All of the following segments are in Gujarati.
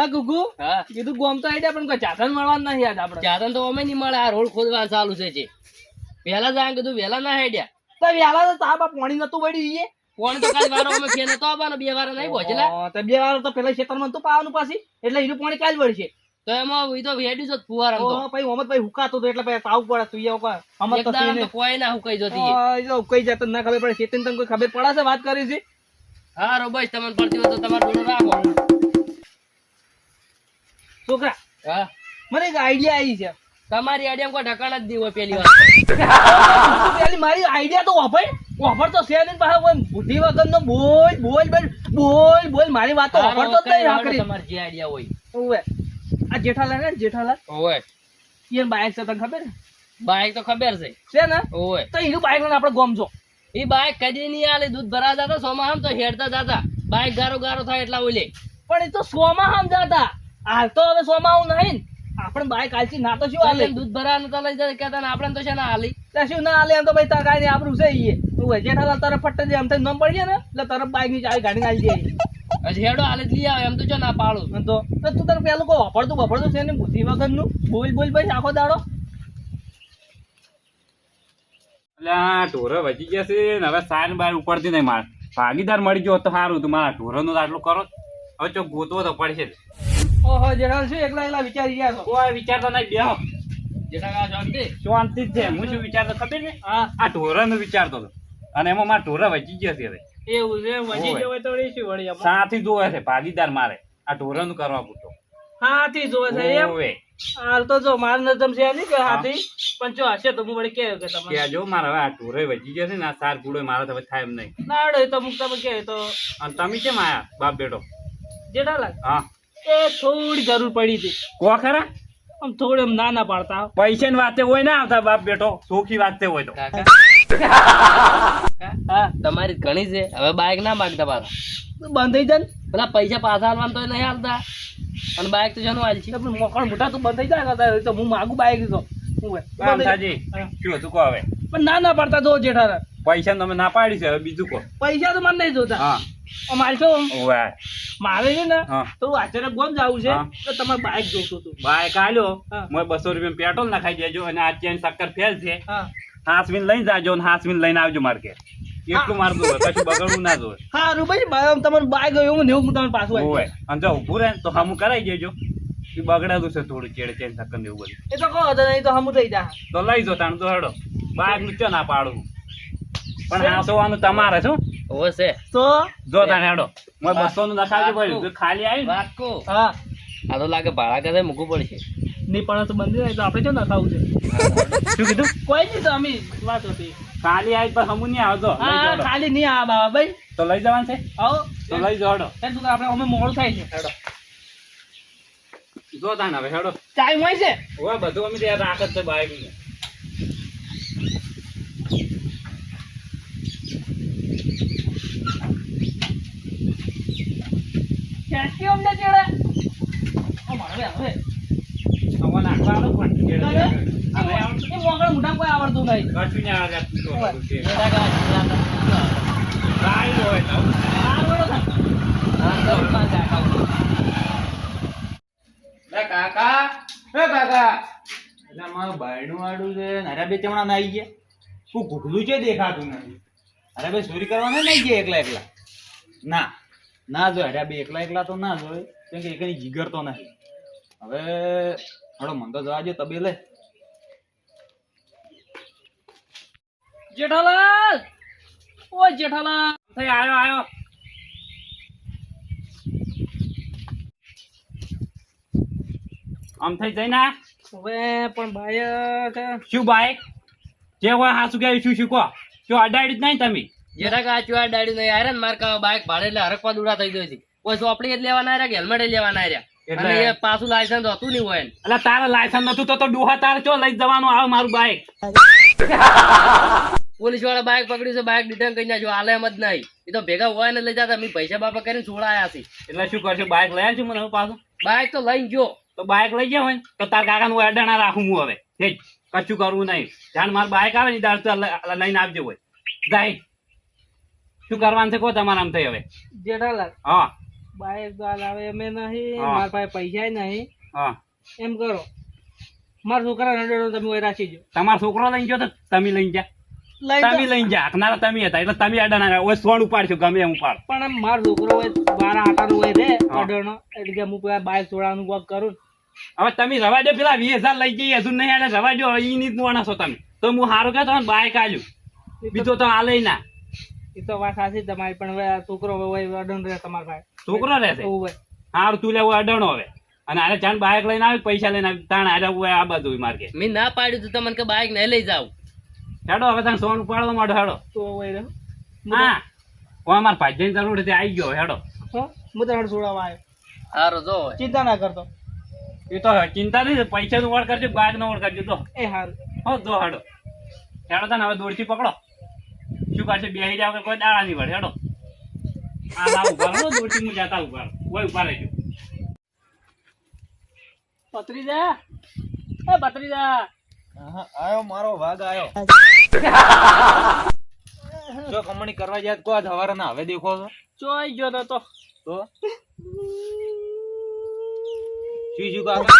હા ગુગુ? હા. કીધું ગોમ તો આઈડિયા પણ કોઈ ચાધન મળવાનું નથી આજ આપણે. ચાદન તો અમે નહીં મળે આ રોડ ખોદવા ચાલુ છે જે. વહેલા જાય કીધું વહેલા ના હેડ્યા. તો વહેલા તો તાપ પાણી નતું પડ્યું ઈએ કોણ તો કાલ વારો અમે ફેર નતો આવવાનો બે વાર નહીં પહોંચેલા તો બે વાર તો પેલા ખેતરમાં તો પાવાનું પાછી એટલે એનું પાણી કાલ વળશે. તો એમાં ઈ તો ફુવાર ઓમત ભાઈ હુકાતો હતો એટલે તાવ પડે તું અમત કોઈ ના હુકાઈ જતી એ તો કઈ જતો ના ખબર પડે ચેતન તમને કોઈ ખબર પડે છે વાત કરી છે? હા રો બસ તમને પડતી હોય તો તમારે રાખો. છોકરા હા? મને એક આઈડિયા આવી છે. તમારી આઈડિયા કોઈ ઢકાણ જ નહીં હોય પેલી વાત પેલી મારી આઈડિયા તો વાપર વાપર તો છે નહીં પાછા કોઈ બુદ્ધિ વગરનો બોલ બોલ બોલ બોલ બોલ મારી વાત તો જ નહીં આખરી તમારે જે આઈડિયા હોય. ઓવે. આ જેઠાલાલ ને જેઠાલાલ? ઓવે. ઈ બાઈક છે તને ખબર? બાઈક તો ખબર છે. છે ને? ઓવે. તો એનું બાઈક લઈને આપણે ગોમજો એ બાઈક કદી નહીં આલે દૂધ ભરા જતા સોમાં આમ તો હેડતા જતા બાઈક ગારો ગારો થાય એટલા ઓલે. પણ એ તો સોમાં સમજાતા હાલ તો હવે સોમાં આવું નહીં. આપણે બાઈક હાલતી ના તો શું હાલે? દૂધ ભરાને તો લઈ જાય કેતા આપણે તો છે ને હાલી. ત્યાં શું ના હાલે? એમ તો ભાઈ તાર કાંઈ નહીં આપણું છે તું વજે જેઠાલાલ તારે ફટ જાય એમ થઈ નમ પડી ને એટલે તરફ બાઈકની ચાવી ગાડી આવી જાય હજી હેડો હાલે લઈ આવે એમ તો છે ના પાડું. તો. તો તારે પેલું કહો વાપરતું વાપરતું છે ને બુદ્ધિ વગરનું? બોલ બોલ ભાઈ આખો દાડો. એટલે આ ઢોરો વધી ગયા છે ને હવે સાન બાર ઉપડતી નહીં માર. ભાગીદાર મળી ગયો તો સારું તું મારા ઢોરોનું તો આટલું કરો હવે ચોક ગોતવો તો પડશે જ. ઓહો જેઠાલ શું એકલા એકલા વિચારી ગયા છો? કોઈ વિચારતો નહીં બેહો. જેઠા કા શાંતિ. શાંતિ જ છે. હું શું વિચારતો ખબર ને હા આ ઢોરાનું વિચારતો હતો. અને એમાં મારા ઢોરા વચી ગયા છે હવે. એવું છે? વચી ગયો હોય તો શું વળી? સાથી જોવે છે ભાગીદાર મારે. આ ઢોરાનું કરવા પૂછો હાથી જોવે છે એમ? હાલ તો જો માર નજમ છે નહીં કે હાથી? પણ જો હશે તો હું વળી કહે કે તમે કે જો મારે હવે આ ઢોરે વચી ગયા છે ને આ સાર પૂડો મારે તો થાય એમ નહીં. ના અડે તો તમે કહે તો અને તમે કેમ આયા બાપ બેટો? જેઠાલાલ? હા. એ થોડી જરૂર પડી હતી. કો ખરા? આમ થોડું એમ ના ના પાડતા. પૈસાની વાતે હોય ના આવતા બાપ બેટો સુખી વાતે હોય તો. હા તમારી ઘણી છે. હવે બાઈક ના માગતા પાછા. બંધ થઈ જાય ને. પેલા પૈસા પાછા હાલવાનું તો નહીં હાલતા. અને બાઈક તો જનું હાલ છે પણ મોકળ મોટા તું બંધ થઈ જાય તો હું માગું બાઈક તો. પણ ના ના પાડતા જો જેઠાલાલ. પૈસા તમે ના પાડી છે હવે બીજું કો પૈસા તો મને નહીં જોતા. હા. અમારે છો મારે છે ને તો આચાર્ય ગોમ જવું છે તો તમારે બાઇક જોતું હતું. બાઇક આલ્યો. મોય બસો રૂપિયા પેટ્રોલ નાખાઈ દેજો અને આ ચેન સક્કર ફેલ છે હાસવીન લઈને જાજો અને હાસવીન લઈને આવજો માર્કેટ. એટલું હોય કશું બગડવું ના જોઈએ સારું ભાઈ તમારું બાઇક એવું ને એવું તમને પાછું ઓવે. અને જો ઊભું રહે તો હમું કરાઈ દેજો. એ બગડાતું છે થોડું ચેડ ચેન સક્કર ને એવું બધું. એ તો કહો તો નહીં તો હમું થઈ જાય તો લઈ જો તાણ તો હેડો. બાઈકનું ચો ના પાડું પણ હાસવાનું તમારે શું? છે. તો? જો તાને હેડો. મોય 200 નું નખાવજો પડ્યું. જો ખાલી આવી ને રાખો હા. આ તો લાગે ભાડા કરે મૂકવું પડશે. નહીં પણ તો બંધ થાય તો આપણે જો નખાવું છે? શું કીધું? કોઈ નહીં તો અમે વાત હતી. ખાલી આવી પર હમું નહીં આવતો. હા ખાલી નહીં આ બાબા ભાઈ. તો લઈ જવાનું છે? આવો. તો લઈ હેડો. એમ શું આપણે અમે મોડું થાય છે. હેડો. જો તાને હવે હેડો. ટાઈમ હોય છે. હવે બધું અમે ત્યાં રાખ જ છે બાઈક ક્યાંથી અમને ચેડે હવે હવે પણ હવે. હવે આવડતું એ નહીં કશું નહીં આવે કાકા. લે કાકા એટલે મારું બાયણું આડું છે ને બે ચમણા ના આવી ગયા હું ઘૂંટલું છે દેખાતું નથી અરે ભાઈ ચોરી કરવાના નહીં ગયા એકલા એકલા ના ના જો અરે બે એકલા એકલા તો ના જોય, કેમ કે એકની જીગર તો નથી હવે થોડો મંદો તો જવા દે તબેલે. જેઠાલાલ! ઓ જેઠાલાલ! થઈ આવ્યો આવ્યો આમ થઈ જઈ ના હવે પણ ભાઈ શું બાઈક જે હોય હાસુ કે શું શું કહો? જો અડાડી જ નહીં તમે. જેઠા કા ચુઆ ડાડી નહીં. આયરન ને માર કા બાઈક ભાડે એટલે હરકવા દુડા થઈ ગઈ છે કોઈ ચોપડી જ લેવાના રહ્યા કે હેલ્મેટ લેવાના રહ્યા એટલે- અને એ પાછું લાયસન્સ હતું નહીં હોય. એટલે તારે લાયસન્સ નતું તો તો ડુહા તારે ચો લઈ જવાનું આવે મારું બાઈક પોલીસવાળા બાઈક પકડ્યું છે બાઈક ડિટેન કરી નાખ્યું. હાલે એમ જ નહીં. એ તો ભેગા હોય ને લઈ જતા અમે પૈસા બાપા કરીને છોડાયા છે. એટલે શું કરશું બાઈક લઈ છું મને પાછું. બાઈક તો લઈને ગયો. તો બાઈક લઈ જાય હોય ને તો તાર કાકાનું હું અડાણા રાખું હું હવે. ઠીક કશું કરવું નહીં. જાણ મારું બાઈક આવે ને દાડ તો લઈને આપજો હોય. જાય. શું કરવાનું છે કહો તમારા આમ થઈ હવે. જેઠાલાલ. હા. બાઈક તો આવે અમે નહીં હા. મારા પાસે પૈસા નહીં. હા. એમ કરો. મારા છોકરા હંડ્રેડ તમે ઓય રાખી જો તમારો છોકરો લઈને ગયો તો તમે લઈને જા. લઈ તમે જાઓ. લઈને જા. હાંકનારા તમે હતા એટલે તમે અડાના ઓય ઉપાડશો ગમે એમ ઉપાડ. પણ આમ મારો છોકરો હોય બારા આટાનો હોય રે હા. અડણો. એટલે કે હું પેલા બાઈક છોડાવવાનું વર્ક કરું. હવે તમે રવા દો પેલા વીસ હજાર લઈ જઈએ. હજુ નહીં આલે રવા દો ઈ ની જ તમે. તો હું સારું કહેતો ને બાઈક આલ્યું. તો- બીજો તો હાલે ના. એ તો વાત સાચી તમારી પણ હવે આ છોકરો હોય રહે તમારા પાસે. છોકરો રહેશે હારું તું લેવું અડણો હવે. અને આને ચાંદ બાઈક લઈને આવી પૈસા લઈને આવી? તાણ આરે હું આ બધું માર્કે મેં ના પાડ્યું તું તમને કે બાઇક નહીં લઈ જાવ હેડો હવે તને સોન ઉપાડવા માંડો હેડો. તો હોય રે હા. હું અમાર ભાજ્યની જરૂર હતી આવી ગયો હેડો. હું તો તને છોડાવવા આવ્યો. હારો જો ચિંતા ના કરતો. એ તો ચિંતા નહીં પૈસા નું વળ કરજો બાઇક નો વળ કરજો તો એ હારું. હો જો હેડો. હેડો તને હવે દોડથી પકડો. શું કરશે? બેસી જાવ કોઈ દાડા નહીં પડે હેડો. આ ઊભા રહો દોડથી હું જાતા ઊભા રહો. ઊભા રહેજો. પત્રીજા એ પત્રીજા આયો મારો વાઘ આયો. જો કમણી કરવા જાય કોઈ હવારે ના હવે દેખો છો? ચોઈ ગયો તો તો. તો? શું શું કાકા?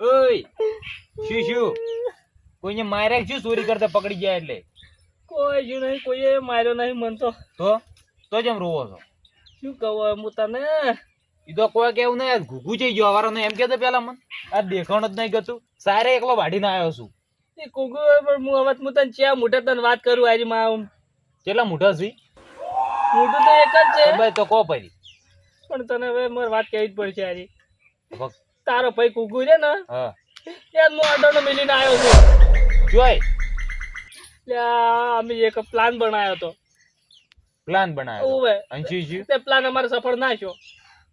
ઓય શું શું? કોઈને માર્યા શું ચોરી કરતા પકડી ગયા એટલે? કોઈ જ નહીં કોઈએ માર્યો નહીં મન તો. તો? તો જેમ રોવો છો? શું કહો હું તને? ઈ તો કોઈ કેવું નહીં ઘૂઘું જઈ ગયો એમ પેલા મને. આ દેખાણ જ નહીં ગતું સારે એકલો વાઢીને આવ્યો છું. એ કુકુ પણ હું હવે હું તને ચા મોટા તને વાત કરું આજે માં કેટલા મોટા છે? મોટું તો એક જ છે. ભાઈ તો કો પરી પણ તને હવે મારે વાત કહેવી જ પડશે આજે. તારો ભાઈ કુગુ છે ને? હા. યાર હું અડોનો મિલીને આવ્યો છું. આ અમે એક પ્લાન બનાવ્યો હતો. પ્લાન બનાવ્યો ઓવે તે પ્લાન અમારે સફળ ના થયો.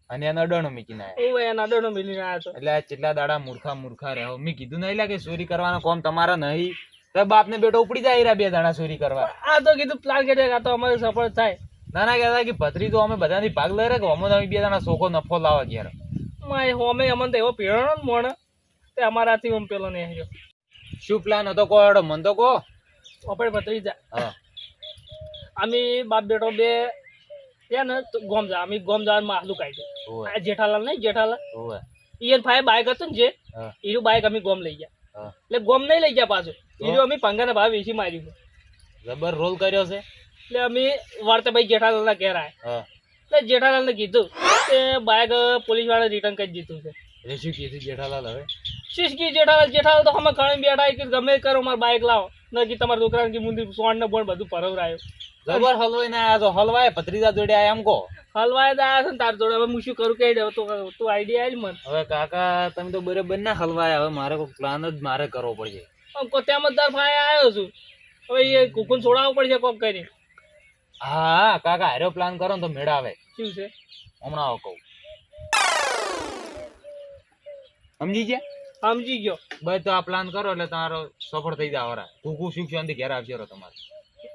અને એનો અડાણો મીકી ના ઓવે એના અડોનો ના આવ્યો એટલે આ કેટલા દાડા મૂર્ખા મૂર્ખા રહ્યો મેં કીધું નહીં લાગે ચોરી કરવાનો કોમ તમારો નહીં. તો બાપ ને બેટો ઉપડી જાય રહ્યા બે દાડા ચોરી કરવા. આ તો કીધું પ્લાન કે આ તો અમારે સફળ થાય. ના ના કહેતા કે ભત્રી તો અમે બધાથી ભાગ લઈ રહ્યા કે અમે તમે બે દાડા સોખો નફો લાવો ઘેર માય હોમે અમને તો એવો પીળો ને મોણ. તે અમારાથી ઓમ પેલો નહીં શું પ્લાન હતો? કો હેડો મન તો કો આપણે બતાવી જા আমি અમે બાપ বে બે છે ને તો ગોમ જા અમે ગોમ જવાનું આલુ કાઢ્યું ઓવે. આ જેઠાલાલ નહીં જેઠાલાલ. ઈયન ભાઈ બાઈક હતું ને જે ઈરું બાઈક અમે ગોમ લઈ ગયા. એટલે ગોમ નહીં લઈ ગયા પાછું. ઈરું અમે પંગાના ભાવ વેચી માર્યું જબર રોલ કર્યો છે? એટલે અમે વાર્તા ભાઈ જેઠાલાલના ઘેર આવ્યા એટલે જેઠાલાલ ને કીધું કે બાઈક પોલીસવાળા રિટર્ન કરી દીધું છે. શું કીધું જેઠાલાલ હવે? શીશકી જેઠાલાલ? જેઠાલાલ તો અમે ઘણી બેઠા કે ગમે કરો મારે બાઈક લાવો. નકી તમારા છોકરાને કે મુંદી સોણ ને બોણ બધું પરવરાયો. જબર હલવાઈ ના આજો હલવાય ભત્રીજા જોડે આયા એમ કો હલવાય દા આવ્યા છે તાર જોડે. હવે હું શું કરું કહી દઉં તો તો આઈડિયા આલ મને. હવે કાકા તમે તો બરાબર ના હલવાય. હવે મારે કોઈ પ્લાન જ મારે કરવો પડશે. આમ જ તાર ભાઈ આવ્યો છું. હવે એ કુકુન છોડાવવો પડશે કોક કરી હા કાકા હાર્યો પ્લાન કરો ને તો મેળ આવે શું છે? હમણાં કહું. સમજી ગયા? સમજી ગયો. તો આ પ્લાન કરો એટલે તમારો સફળ થઈ જાય હરા કુકુ સુખ શાંતિ ઘેર આવશે રહો તમારે?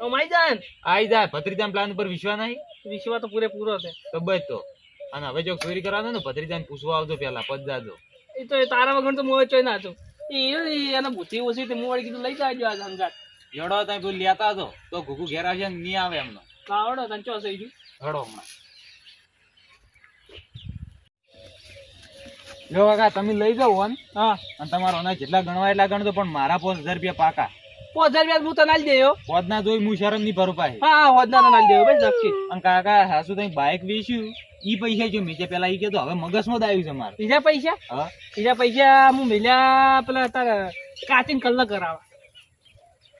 અમાઈ જાય આઈ જાય ભત્રીજાન પ્લાન પર વિશ્વાસ નહીં? વિશ્વા તો પૂરેપૂરો છે. તો બસ તો. અને હવે જો ચોરી કરાવે ને ભત્રીજાન પૂછવા આવજો પેલા પદ જાજો. એ તો તારા વગર તો મોય ચોઈ ના હતું એ એને બુદ્ધિ ઓછી તે મું કીધું લઈ જાજો આ સમજાત એડો તમે લેતા હતો તો કુકુ ઘેર આવશે નહીં આવે એમનો. કાવડો તને ચો થઈ ગયું? હડો હમણાં. જો કાકા તમે લઈ જાઓ વન. હા. અને તમારો અનાજ જેટલા ગણવા એટલા ગણતો પણ મારા પાંચ હજાર રૂપિયા પાકા. પાંચ હજાર રૂપિયા હું તને આલી દેયો. પોદના જોઈ હું શરમની ભરું પાછી હા હા હોદના તને આલી દેયો ભાઈ નક્કી. અને કાકા હાસુ તઈ બાઇક વેચ્યું. ઈ પૈસા જો મેં પેલા ઈ કીધું હવે મગજમાં જ આવ્યું છે મારે. બીજા પૈસા? હા. બીજા પૈસા હું મેલ્યા પેલા તારા કાચીન કલ્લા કરાવા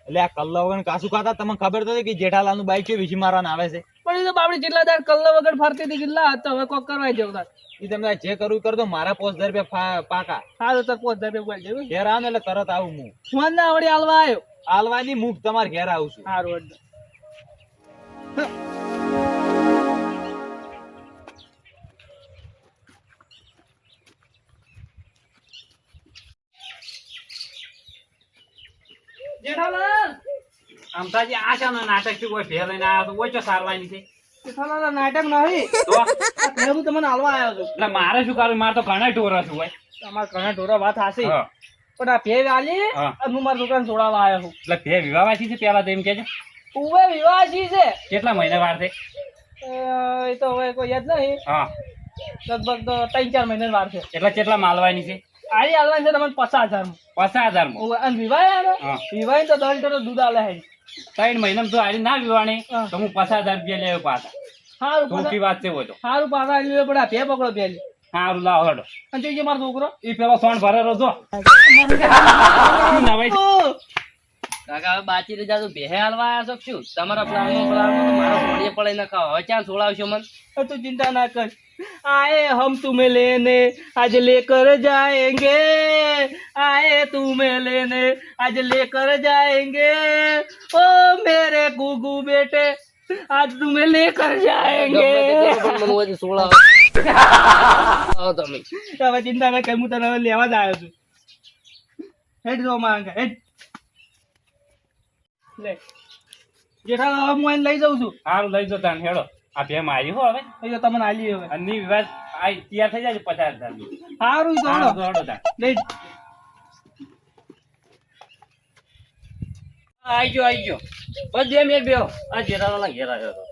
એટલે આ કલ્લા વગર કાસુ ખાતા? તમને ખબર તો કે જેઠાલાલનું બાઈક છે વીસી મારવાના આવે છે. પણ એ તો બાપડી જેટલા દાડ કલ્લા વગર ફરતી હતી કેટલા હતા? હવે કોક કરવા જવું ઈ તમે જે કરવું એ કરજો મારા પાંચ હજાર રૂપિયા પાકા. હા તો તાર પાંચ હજાર રૂપિયા બોલ દેવું ઘેર આવો ને એટલે તરત આવું હું ફોન ના આવડે હાલવા આવ્યો આલવાની મુખ તમારે ઘેર આવું છું. સારું અડધો જેઠાલાલ! આમતાજી નાટકથી કોઈ ફેર લઈને આવ્યો તો ઓછો સારવાની છે નાટક નહીં. હું તમને હાલવા આવ્યો છું. એટલે મારે શું કરું મારે તો ઘણા ઢોરા છું ભાઈ. તમારા ઘણા ઢોરા વાત હાસી પણ આ ભેગ વાલી હું. મારા છોકરાને છોડાવવા આવ્યો છું. એટલે ફેર વિવાહ વાંચી છે પેલા તો એમ કે છે? ઉવે વિવાહી છે. કેટલા મહિના વાર છે? એ તો હવે કોઈ યાદ નહીં. હા. લગભગ તો ત્રણ ચાર મહિના વાર છે. એટલા કેટલા માલવાની છે? આરી હાલવાની છે તમને પચાસ હજાર પચાસ હજાર અને વિવાહ ને વિવાહ તો દસ લીટર દૂધ આલે છે ત્રણ મહિનામાં તો આજે ના વિવાણી તો હું પચાસ હજાર રૂપિયા લેવો પાછા. સારું ખોટી વાત છે હોય સારું પાછા લેવો પડે આ પકડો પેલી સારું લાવો હડો. અને જોઈએ મારો છોકરો. એ પેલો સોન ભરેલો જો. નવાઈ! કાકા હવે બાચી રજા તું ભેહે હાલવા આવ્યા છો શું? તમારા પ્લાન પ્લાન મારો ઘોડીએ પડે ન હવે ક્યાં છોડાવશો મને? તું ચિંતા ના કર. આયે હમ તુમે લેને આજ લેકર જાયેંગે. આએ તુમે લેને આજ લેકર જાયેંગે. ઓ મેરે ગુગુ બેટે આજ તુમે લેકર જાયેંગે. સોળા તમે. હવે ચિંતા ના કર હું તને લેવા જ આવ્યો છું. હેડ જો માંગ હેડ. લે. જેઠા હવે હું એને લઈ જાઉં છું. સારું લઈ જો તાન હેડો. આ બે મારી હો હવે. અહીં તો તમને આલી હવે. અને વિવાદ આ તૈયાર થઈ જાય પચાસ હજાર સારું તો હેડો. હેડો તાન લઈ. આઈ ગયો આઈ ગયો. બસ બે એક બેહો. આ જેઠાલાલ ઘેર આવ્યો હતો.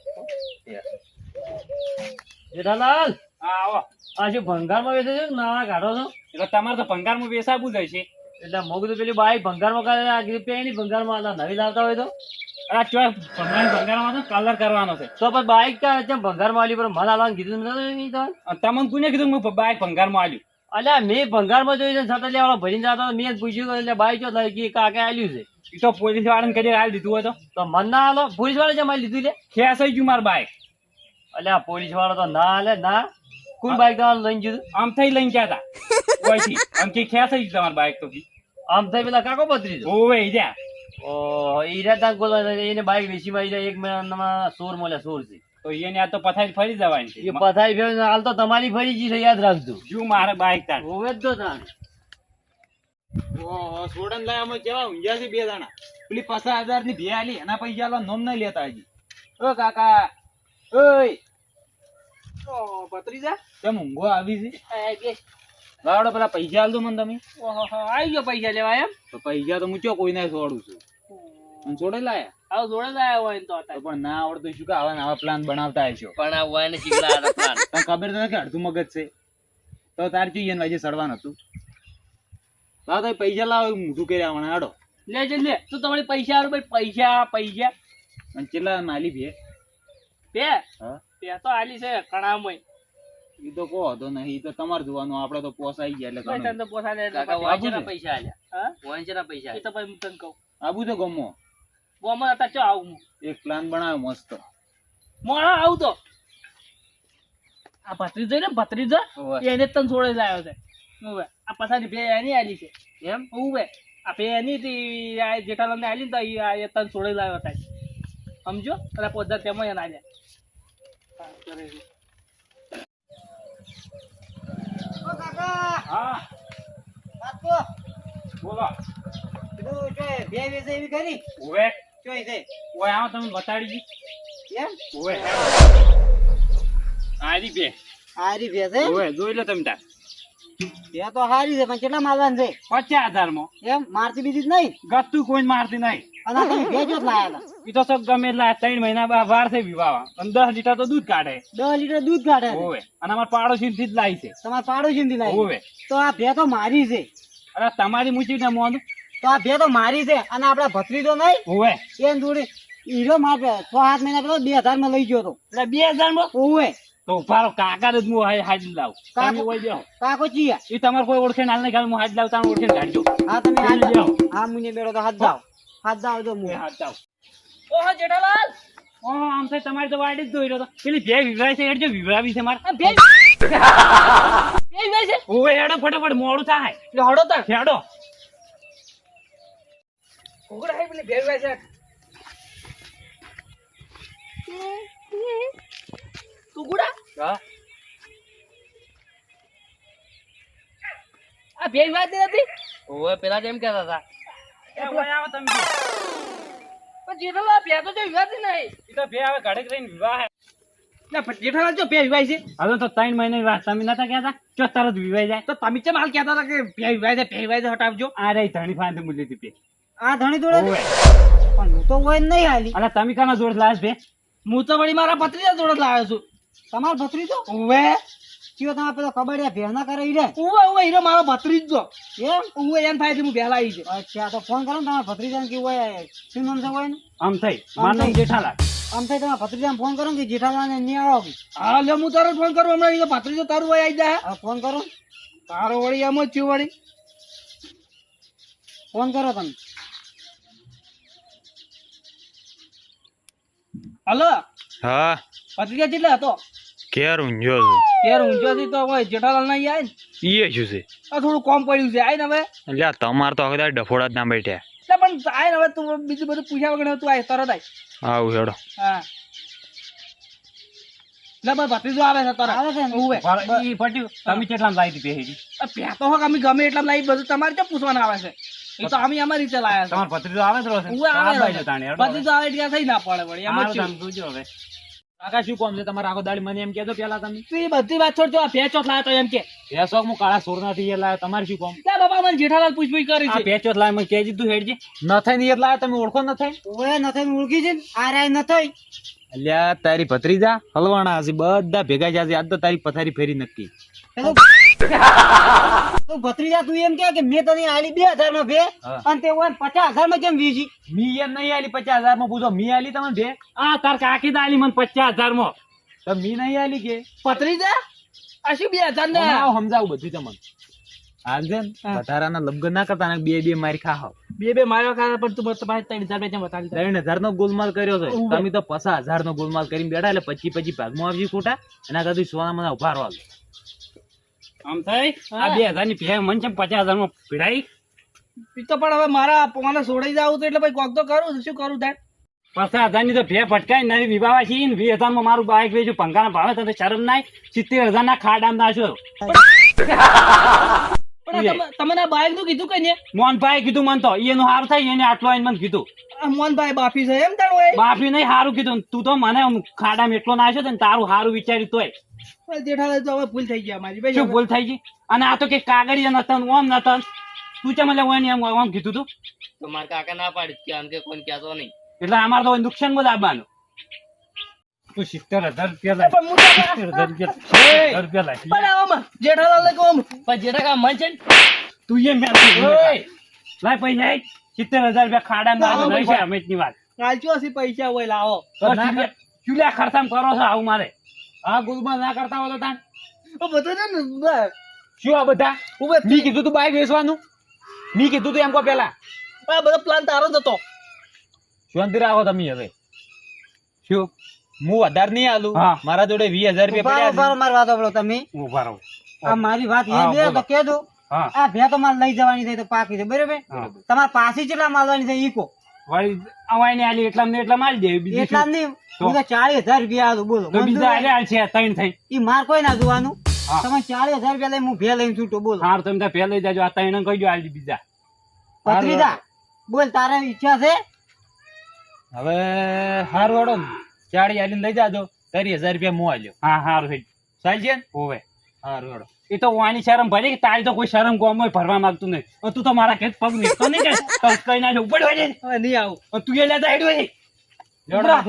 જેઠાલાલ આવો. આ જે ભંગારમાં બેસે છે નાના કાઢો છો. એટલે તમારે તો ભંગારમાં બેસાવું જાય હશે એટલે મોકલું પેલી બાઈ ભંગારમાં કરે આ રૂપિયા ની ભંગારમાં નવી લાવતા હોય તો? આ ચો ભંગાર ભંગારમાં તો કલર કરવાનો છે. તો પછી બાઈક ક્યાં છે ભંગારમાં આલી પર મને આલવાનું કીધું નહીં તો? તમને કોને કીધું હું બાઈક ભંગારમાં આલ્યું? અલ્યા મેં ભંગારમાં જોઈ છે ભરીને જતો મેં પૂછ્યું એટલે બાઈક જો લઈ કાકે આલ્યું છે. એ તો પોલીસ વાળાને કરી હાલ દીધું હોય તો? મન ના આલો? પોલીસવાળા જમા લીધું લે? ખેસ થઈ ગયું મારું બાઈક અલ્યા પોલીસ વાળો તો ના આલે ના. કોણ બાઈક તમારું લઈને જતું આમ થઈ લઈને ગયા હતા આમ કે ખેસ થઈ ગયું તમારું બાઈક તો બી. આમ થઈ પેલા કાકો બત્રી ઓવે જા ઓ ઈરા તાંગ બોલવા એને બાઈક વેચી માં એક મહિનામાં સોર મળ્યા સોર છે. તો એને આ તો પથારી ફરી જવાની એ પથારી ફેર હાલ તો તમારી ફરી જી છે યાદ રાખજો. જો મારે બાઈક તાર. હોવે તો તાણ. ઓહો સોડન લાય અમે કેવા ઊંઝા છે બે દાણા પેલી પચાસ હજારની ભે આલી એના પૈસા આલો નોમ નહીં લેતા હજી. ઓ કાકા. ઓય. ઓ કેમ ઊંઘો આવી છે? લાવડો પેલા પૈસા આલ મને તમે. ઓહો આવી ગયો પૈસા લેવા એમ? તો પૈસા તો હું ચો કોઈને છોડું છું. અને છોડે લાયા? આવ જોડે લાયા હોય તો. પણ ના આવડતું શું કે આવા નવા પ્લાન બનાવતા હશો? પણ આ વાયને ચીકલા હતા પ્લાન તને ખબર તો કે અડધું મગજ છે? તો તાર જોઈએ ને વાજે સડવાનું હતું? લાવ તો પૈસા લાવ મૂઠું કરી આવવાના આડો લે જે લે તો તમારી પૈસા આલો ભાઈ પૈસા પૈસા. અને કેટલા માલી ભે બે? હા. બે તો આલી છે કણામય. એ તો કહો તો નહીં તો તમારે જોવાનું આપણે તો પોસાઈ ગયા એટલે તને તો પોસાડે એટલે વાંચેના પૈસા આલ્યા. વાંચેના પૈસા એ તો ભાઈ હું તને કહું. આબુ તો ગમો? ગમો હતા ચો આવું? એક પ્લાન બનાવ્યો મસ્ત. મોણા આવું તો. આ ભત્રીજો ને ભત્રીજો? એને તન છોડે લાવ્યો છે. હવે આ પછાડી બે એની આલી છે. એમ? હવે આ બે એની થી આ જેઠાલાલ ને આલી ને તો ઈ આ એ તને છોડે લાવ્યો હતા સમજો અને પોતા તેમાં એના આલ્યા. હા, કરે. છે. હા બોલો ઓવે ઓય આવો તમે બતાડી દી. ઓવે આરી બે. હારી ભેંસ હે? ઓવે જોઈ લો તમે તાર. ભેંસ તો હારી છે પણ કેટલા મારવાની છે? પચાસ હજારમાં એમ? મારતી બીજી જ નહીં? ગતું કોઈ મારતી નહીં. અને તમે ભેંસ જ લાયા હતા. તો સબ ગમે એટલા ત્રણ મહિના બા- થઈ વિવાહ અને દસ લીટર તો દૂધ કાઢે. દસ લીટર દૂધ કાઢે છે. અને અમારા પાડોશી થી જ લાવી છે. તમારા પાડોશી લાવી ઓવે તો આ ભે તો મારી છે. અરે તમારી મૂચી ને મોન તો આ ભે તો મારી છે અને આપડા ભત્રીજો નહીં? હોવે. એમ જોડે હીરો મારે છ સાત મહિના પેલો બે હજારમાં લઈ ગયો હતો. એટલે બે હજારમાં ઓવે તો ઉભારો કાકા જ હું હાઈ લાવ. તમે ઓય બેહો. કાકો ચિયા. એ તમારે કોઈ ઓળખે નાલ નહીં હું હાજ લાવ તમે ઓળખે કાઢજો. હા તમે હાથ લઈ હા મુને બેડો તો હાથ જાઓ હાથ જાઓ તો એ હાથ જાવ ઓહો જેઠાલાલ. ઓહો આમ થાય તમારી તો વાડી જ દોઈ રહ્યો પેલી બે વિવરાય છે એટલે વિવરાવી છે મારે. બે બે બે છે? ઓવે હેડો ફટાફટ મોડું થાય. એટલે હડો તાર હેડો. ઘોઘરા હે પેલી બે બે છે. હા. આ બે વાત નથી? હોવે પેલા તો કહેતા હતા. એ ઓય આવો તમે પણ જેઠાલાલ બે તો જો વિવાદ નહીં. ઈ તો બે હવે ઘડીક રહીને વિવાહ ના પણ જેઠાલાલ જો બે વિવાહ છે. હવે તો ત્રણ મહિનાની વાત તમે નતા કહેતા? ચો તરત વિવાહ જાય. તો તમે કેમ હાલ કહેતા હતા કે બે વિવાહ છે વિવાહ હટાવજો. આ રહી ધણી ફાંથી મૂલી હતી આ ધણી જોડે પણ હું તો હોય નહીં હાલી. અને તમે કાના જોડ લાશ બે? હું તો વળી મારા ભત્રીજા જોડે જ લાવ્યો છું. તમારો ભત્રીજો? ઉવે. કયો તમે પેલો કબડિયા ભેળના કરે ઈ રે. ઉવે ઉવે હીરો મારો ભત્રીજો. એમ? ઉવે એમ થાય છે હું ભેલા આવી છે અચ્છા તો ફોન કરો ને તમારા ભત્રીજાને કે હોય શું નામ છે હોય ને આમ થઈ. મારું નામ. જેઠાલાલ. આમ થઈ તમારા ભત્રીજાને ફોન કરો કે કે જેઠાલાલને નહીં આવો હા લે હું તારો ફોન કરું. હમણાં ઈ તો ભત્રીજો તારું હોય આવી જાય. ફોન કરો. તારો વળી એમ જ છું વળી. ફોન કરો તમે. હલો? હા. ભત્રીજા કેટલા હતો? ઘેર ઊંઝો છું. થી તો જેઠાલાલ આવે ને? ઈએ શું છે? આ થોડું કોમ પડ્યું છે આય ને હવે. એટલે તમાર તો આખો ડફોડા જ ના બેઠ્યા એટલે પણ આય ને હવે તું બીજું બધું પૂછ્યા વગર તું આય તરત આય. આવું હેડો. હા. લે ભાઈ ભત્રીજો આવે છે તરત. આવે છે ઉવે. ઈ પટ્યું તમે કેટલા લાવી હતી પહેરી પ્યા તો હોક અમે ગમે એટલા લાવી બધું તમારે કેમ પૂછવાના આવે છે? એ તો અમે અમારી રીતે લાયા છે. તમારો ભત્રીજો આવે તો છે ઉવે આવે બાઈ જો તાણે, હેડો હવે. ભત્રીજો આવે એટલે થઈ ના પડે વળી એમ જ હારું છે. તમે જોજો હવે. કાકા શું કોમ છે? તમારે આખો દાડી મને એમ કહેજો પેલા તમે. તું એ બધી વાત છોડજો આ પેચોત લાયો તો એમ કે. બે હું કાળા સોર નથી એટલે તમારે શું કોમ? કે બાપા મને જેઠાલાલ પૂછપુછ કરી આ છે. પેચોત લાય મને કેજી તું હેડજી. ન થઈ ને લાયો તમે ઓળખો ન થઈ ઓવે નથી ઓળખી છે આ રાય નથી અલ્યા તારી ભત્રીજા હલવાણા હશે બધા ભેગા જશે આજ તો તારી પથારી ફેરી નક્કી. તો ભત્રીજા તું એમ કે કે મેં તને આલી બે હજારમાં ભે અને તે હોય પચાસ હજારમાં કેમ વીજી? મી એમ નહીં આલી પચાસ હજારમાં પૂછો મી આલી તમને ભે આ તાર કાકી આલી મને પચાસ હજારમાં તો મી નહીં આલી કે? ભત્રીજા? આ શું બે હજાર ને સમજાવું બધું તમને. હાલ છે ને હા. વધારાના લગ્ન ના કરતા બે બે મારી ખાવ. બે બે માર્યો ખાતા પણ તું તમારે ત્રણ હજાર રૂપિયા બતાવી ત્રણ હજાર નો ગોલમાલ કર્યો છે. તમે તો પચાસ હજાર નો ગોલમાલ કરીને બેઠા એટલે પચી પચી ભાગમાં આવજી ખોટા એના કરતી સોના મને ઊભા રહો આમ થાય? આ બે હજારની ભે મને છે પચાસ હજારમાં પીડાઈ તો પણ હવે મારા મને છોડાઈ જાવ તો એટલે ભાઈ કોક તો કરું શું કરું થાય? પચાસ હજારની તો ભે ફટકાઈ નવી વિવાહ છે ને વીસ હજારમાં મારું બાઈક વેચું પંખાના ભાવે તો શરમ નાય. સિત્તેર હજાર ના ખાડા તમે- તમને આ નું કીધું કઈ ને? મોહનભાઈ કીધું મન તો. એનું હાર થાય એને આટલો આઈને મને કીધું. મોહનભાઈ બાફી છે એમ તારું હોય નહીં હારું કીધું. તું તો મને ખાડા એટલો નાખ્યો ને તારું હારું વિચાર્યું તોય. જેઠાલાલ તો હવે ભૂલ થઈ ગયા મારી ભાઈ શું ભૂલ થઈ ગઈ? અને આ તો કે કાગળિયા નતન ઓમ નતન તું ચમ એટલે ઓને એમ ઓમ કીધું તું? તો મારા કાકા ના પાડી કે આમ કે કોઈ કહેતો નહીં. એટલે અમારે તો નુકસાનમાં લાવવાનું તું સિત્તેર હજાર રૂપિયા પણ હું સિત્તેર હજાર રૂપિયા રૂપિયા લાય. પણ આમાં જેઠાલાલ ને કહું પણ જે ટકા મન છે તું એ મેં લાય પૈસા. સિત્તેર હજાર રૂપિયા ખાડામાં લાવો છે અમે ની વાત. કાલચો હશે પૈસા હોય લાવો. ચૂલ્યા- ચૂલ્યા કરો છો આવું મારે? આ ગુલમાં ના કરતા હોય તો તાન ઓ બધું છે ને શું આ બધા? ઉભે મી કીધું તું બાઈક વેચવાનું મી કીધું તું એમ કહો પેલા. આ બધો પ્લાન તારો જ હતો. શાંતિ રાખો તમે હવે. શું? હું વધારે નહીં આલું. મારા જોડે વીસ હજાર રૂપિયા પડ્યા મારી વાત સાંભળો તમે. ઊભા રહો. આ મારી વાત એ બે. તો કેજો હા. આ ભે તો મારે લઈ જવાની થઈ તો પાકી છે બરાબર? હા. તમારે પાસે કેટલા માલવાની છે ઈ કો વળી અવાય ને આલી એટલા ને એટલા મારી દે બીજું એટલા શું? નહીં. તો? હું તો ચાલીસ હજાર રૂપિયા આલું બોલો. તો બીજા હોય? આલ્યા છે ત્રણ થઈ. ઈ માર કોઈ ના જોવાનું. તમે ચાલીસ હજાર રૂપિયા લઈને હું ભે લઈને છૂટો બોલો. હાર તમે ત્યાં પહેલા જાજો. આ ત્રણ કહી દો આલી બીજા. પત્રીદા બોલ તારે ઈચ્છા છે? હવે હાર વડો ચાળી આલીને લઈ જાજો. તારી હજાર રૂપિયા હું આલ્યો. હા હારું થઈ ચાલશે ને? ઓવે હારું વડો એ તો વાની શરમ ભરી કે તારી તો કોઈ શરમ કોમ ભરવા માંગતું નહીં. તું તો મારા ખેત પગ નીકળતો નહીં કે? કઈ ના ઉપર હોય નહીં આવું. તું એ લેતા હેડ્યો છે લેવડો હાથ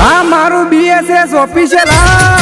હા. મારું બીએસએસ ઓફિશિયલ આ